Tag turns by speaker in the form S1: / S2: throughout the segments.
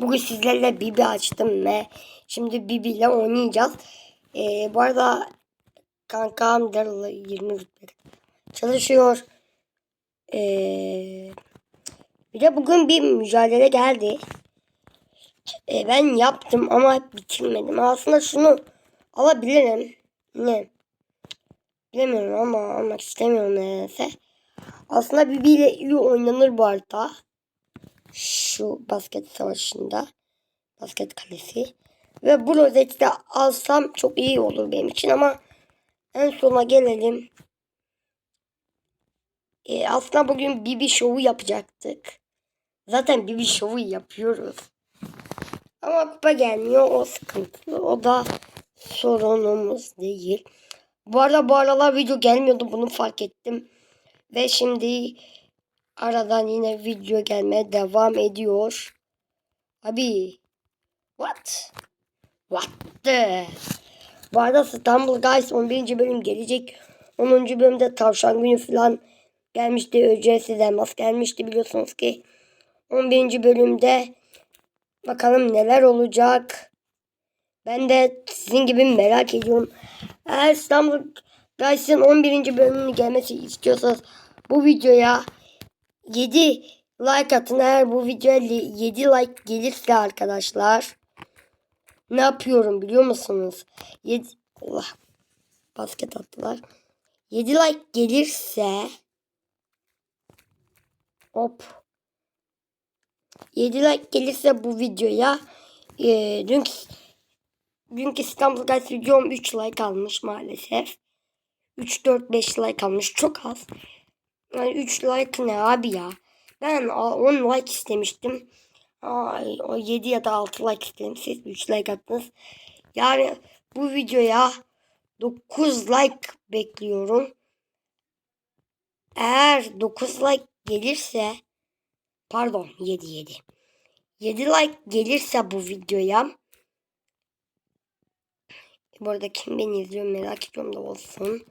S1: Bugün sizlerle Bibi açtım ve şimdi Bibi ile oynayacağız. Ee, bu arada kankam Daryl 20 rütbe çalışıyor. Ee, bir de bugün bir mücadele geldi. Ee, ben yaptım ama bitirmedim. Aslında şunu alabilirim. Ne? Bilemiyorum ama almak istemiyorum nedense. Aslında Bibi ile iyi oynanır bu arada. Şu basket savaşında. Basket kalesi. Ve bu rozeti de alsam çok iyi olur benim için ama en sona gelelim. Ee, aslında bugün Bibi şovu yapacaktık. Zaten Bibi şovu yapıyoruz. Ama kupa gelmiyor o sıkıntılı. O da sorunumuz değil. Bu arada bu aralar video gelmiyordu bunu fark ettim. Ve şimdi aradan yine video gelmeye devam ediyor. Abi. What? What the? Bu arada İstanbul Guys 11. bölüm gelecek. 10. bölümde tavşan günü falan gelmişti. Ücretsiz elmas gelmişti biliyorsunuz ki. 11. bölümde bakalım neler olacak. Ben de sizin gibi merak ediyorum. Eğer İstanbul Guys'ın 11. bölümünün gelmesi istiyorsanız bu videoya 7 like atın. Eğer bu videoya 7 like gelirse arkadaşlar ne yapıyorum biliyor musunuz? 7 Allah basket attılar. 7 like gelirse hop 7 like gelirse bu videoya e, dünkü dünkü İstanbul Guys videom 3 like almış maalesef. 3 4 5 like almış çok az. Yani 3 like ne abi ya? Ben 10 like istemiştim. Ay, o 7 ya da 6 like istedim. Siz 3 like attınız. Yani bu videoya 9 like bekliyorum. Eğer 9 like gelirse pardon 7 7. 7 like gelirse bu videoya bu arada kim beni izliyor merak ediyorum da olsun.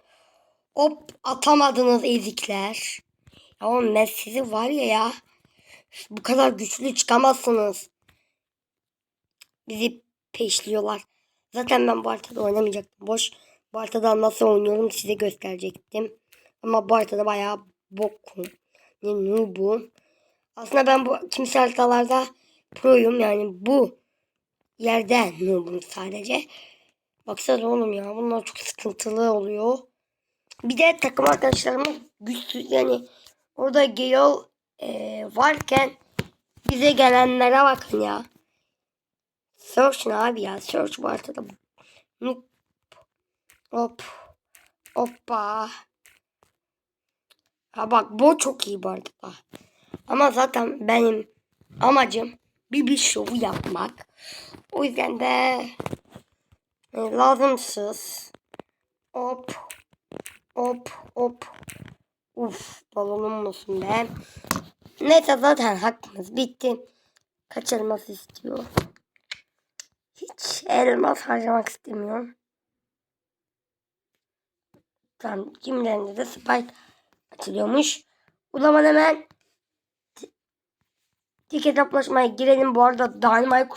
S1: Hop atamadınız ezikler. Ya oğlum ben var ya ya. Bu kadar güçlü çıkamazsınız. Bizi peşliyorlar. Zaten ben bu haritada oynamayacaktım. Boş bu haritada nasıl oynuyorum size gösterecektim. Ama bu haritada bayağı bokum. Ne noobum. Aslında ben bu kimse haritalarda proyum. Yani bu yerde noobum sadece. Baksana oğlum ya bunlar çok sıkıntılı oluyor. Bir de takım arkadaşlarımın güçsüz yani orada Gale e, varken bize gelenlere bakın ya. Search ne abi ya? Search bu haritada. Hop. Hop. Hoppa. Ha bak bu çok iyi bu arada. Ama zaten benim amacım bir bir şovu yapmak. O yüzden de e, lazımsız. Hop. Hop hop. Uf balonum olsun be. Neyse zaten hakkımız bitti. Kaç elmas istiyor? Hiç elmas harcamak istemiyorum. Tamam kimlerinde de spike açılıyormuş. O hemen dik hesaplaşmaya girelim. Bu arada Dynamite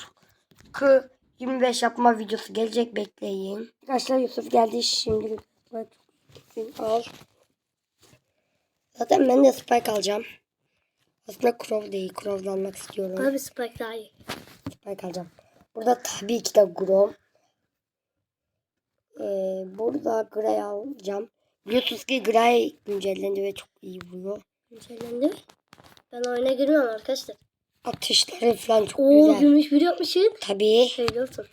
S1: 25 yapma videosu gelecek bekleyin. Arkadaşlar Yusuf geldi şimdi. Al. Zaten ben de spike alacağım. Aslında Crow değil. Crow'da almak istiyorum.
S2: Abi Spike daha iyi.
S1: Spike alacağım. Burada tabii ki de Grom. Ee, burada Gray alacağım. Biliyorsunuz ki Gray güncellendi ve çok iyi vuruyor.
S2: Güncellendi? Ben oyuna girmiyorum arkadaşlar.
S1: Atışları falan çok
S2: Oo
S1: güzel.
S2: gümüş bir yapmışsın.
S1: Tabii.
S2: Şöyle olsun.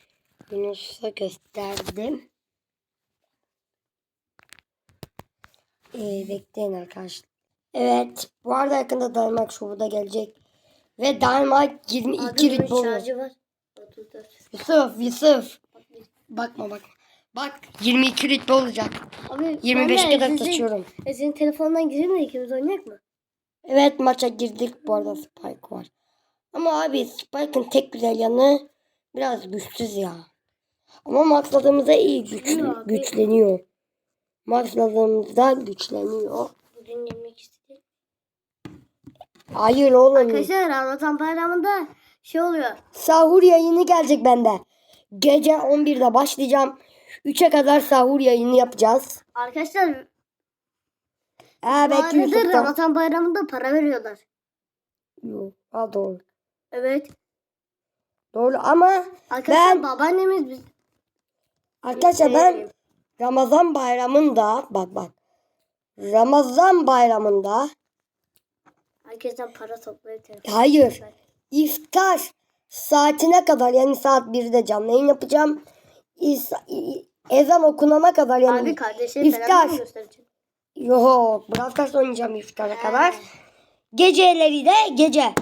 S1: Yunus'a gösterdim. Ee, bekleyin arkadaşlar. Evet. Bu arada yakında Dynamite Show'u da gelecek. Ve Dynamite 22
S2: Abi gümüş
S1: ritmo.
S2: şarjı var. 34.
S1: Yusuf, Yusuf. Bakma bakma. Bak 22 ritmo olacak.
S2: Abi
S1: 25
S2: ben de
S1: kadar
S2: sizin-
S1: taşıyorum.
S2: E, senin telefondan girelim de ikimiz oynayak mı?
S1: Evet maça girdik. Bu arada Spike var. Ama abi Spike'ın tek güzel yanı biraz güçsüz ya. Ama maxladığımızda iyi
S2: Güçleniyor abi.
S1: güçleniyor. Maxladığımızda güçleniyor.
S2: Bugün yemek istedim.
S1: Hayır oğlum.
S2: Arkadaşlar Ramazan bayramında şey oluyor.
S1: Sahur yayını gelecek bende. Gece 11'de başlayacağım. 3'e kadar sahur yayını yapacağız.
S2: Arkadaşlar
S1: Ee, belki.
S2: Ramazan bayramında para veriyorlar.
S1: Yok. Ha, doğru.
S2: Evet.
S1: Doğru ama
S2: Arkadaşlar
S1: Ben-
S2: babaannemiz biz
S1: arkadaşlar ben Ramazan bayramında bak bak. Ramazan bayramında
S2: herkesten para toplayıp
S1: hayır iftar saatine kadar yani saat 1'de canlı yayın yapacağım. İsa- ezan okunana kadar yani
S2: Abi kardeşe
S1: iftar. Yok biraz kaç oynayacağım iftara kadar. Geceleri de gece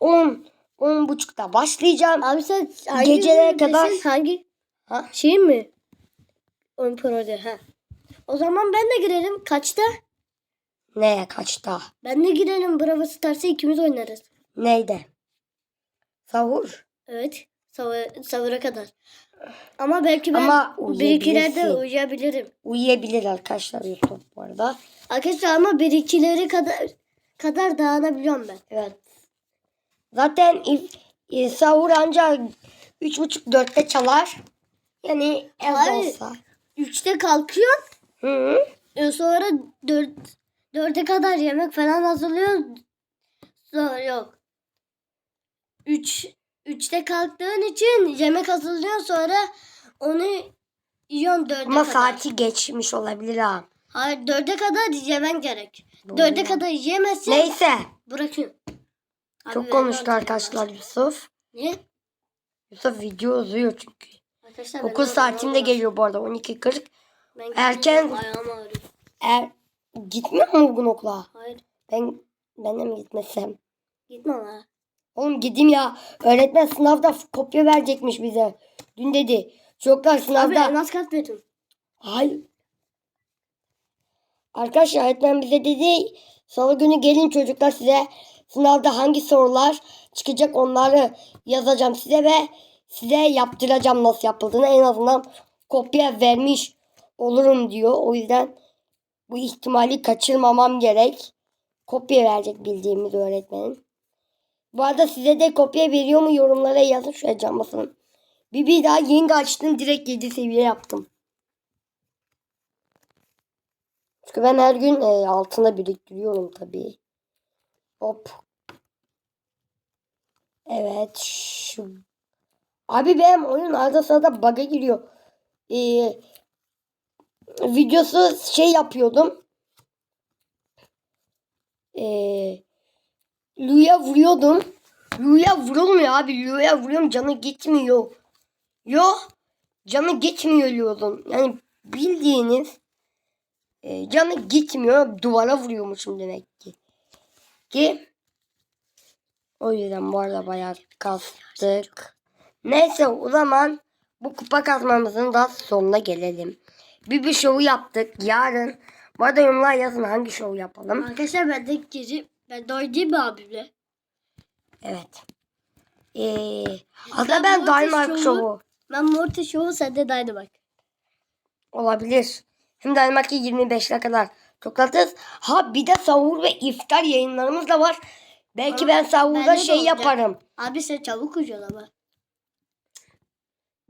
S1: 10 10 buçukta başlayacağım.
S2: Abi sen hangi
S1: Gecelere kadar-
S2: hangi
S1: Ha?
S2: şey mi? Ön Pro'da ha. O zaman ben de girelim. Kaçta?
S1: Neye kaçta?
S2: Ben de girelim. Bravo Stars'a ikimiz oynarız.
S1: Neyde? Sahur.
S2: Evet. Savı, savura kadar. Ama belki ben
S1: Ama
S2: bir ikilerde uyuyabilirim.
S1: Uyuyabilir arkadaşlar YouTube bu arada.
S2: Arkadaşlar ama bir ikileri kadar kadar dağılabiliyorum ben.
S1: Evet. Zaten if, e, sahur ancak 3.30-4'te çalar. Yani evde olsa.
S2: Üçte kalkıyor.
S1: Hı -hı.
S2: e, Sonra dört, dörde kadar yemek falan hazırlıyor. Sonra yok. Üç, üçte kalktığın için yemek hazırlıyor sonra onu yiyorsun dörde
S1: Ama
S2: kadar.
S1: saati geçmiş olabilir ha.
S2: Hayır dörde kadar yemen gerek.
S1: Doğru.
S2: Dörde kadar yemezsen
S1: Neyse.
S2: bırakıyorum. Abi
S1: Çok konuştu arkadaşlar Yusuf.
S2: Niye?
S1: Yusuf video uzuyor çünkü.
S2: Arkadaşlar
S1: Okul
S2: de
S1: saatimde geliyor bu arada 12.40.
S2: Ben
S1: Erken-
S2: gideceğim, Ayağım ağrıyor.
S1: Er, gitmiyor mu bugün okula?
S2: Hayır
S1: Ben ben de mi gitmesem?
S2: gitme ama.
S1: Oğlum gideyim ya. Öğretmen sınavda kopya verecekmiş bize. Dün dedi. Çocuklar
S2: Abi
S1: sınavda.
S2: elmas kart verin.
S1: Hayır. Arkadaşlar öğretmen bize dedi. Salı günü gelin çocuklar size sınavda hangi sorular çıkacak onları yazacağım size ve size yaptıracağım nasıl yapıldığını. En azından kopya vermiş olurum diyor. O yüzden bu ihtimali kaçırmamam gerek. Kopya verecek bildiğimiz öğretmenin. Bu arada size de kopya veriyor mu yorumlara yazın şuraya cam. Bir, bir daha yeni açtım direkt 7 seviye yaptım. Çünkü ben her gün e, altına biriktiriyorum tabii. Hop. Evet. Şu. Abi benim oyun arada sırada bug'a giriyor. Ee, videosu şey yapıyordum. Ee, Lu'ya vuruyordum. Lu'ya vurulmuyor abi. Lu'ya vuruyorum canı gitmiyor. Yo. Canı gitmiyor Lu'nun. Yani bildiğiniz e, canı gitmiyor. Duvara vuruyormuşum demek ki. Ki o yüzden bu arada bayağı kastık. Neyse o zaman bu kupa kasmamızın da sonuna gelelim. Bir bir şovu yaptık. Yarın bu arada yorumlar yazın hangi şovu yapalım.
S2: Arkadaşlar ben de gece ben de oynayayım mı abimle?
S1: Evet. Ee, hatta
S2: Ben
S1: ben Dynamite
S2: şovu-
S1: şovu
S2: Ben Morty Show'u sen de Dynamite.
S1: olabilir. Hem Dynamite'i 25'e kadar çoklatırız. Ha bir de sahur ve iftar yayınlarımız da var. Belki
S2: Aa,
S1: ben sahurda şey
S2: olacak.
S1: yaparım.
S2: Abi sen çabuk uyuyorsun ama.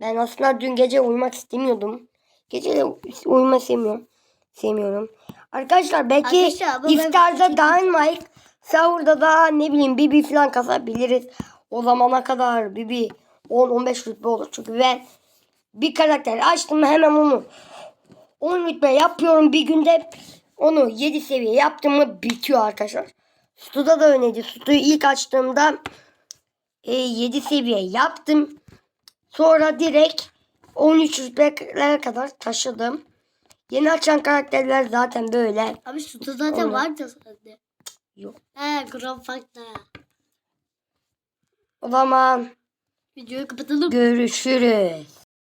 S1: Ben aslında dün gece uyumak istemiyordum. Gece de uyumak sevmiyorum. Sevmiyorum. Arkadaşlar belki
S2: Arkadaşlar,
S1: iftarda Dynamite, sahurda da ne bileyim Bibi falan kasabiliriz. O zamana kadar Bibi 10-15 rütbe olur. Çünkü ben bir karakter açtım hemen onu 10 rütbe yapıyorum. Bir günde onu 7 seviye yaptım mı bitiyor arkadaşlar. Stu'da da öyleydi. Stu'yu ilk açtığımda e, 7 seviye yaptım. Sonra direkt 13 rütbelere kadar taşıdım. Yeni açan karakterler zaten böyle.
S2: Abi sütü zaten
S1: Onu-
S2: vardı sende.
S1: Yok.
S2: He Grand Fark'ta.
S1: O zaman
S2: Videoyu kapatalım.
S1: görüşürüz.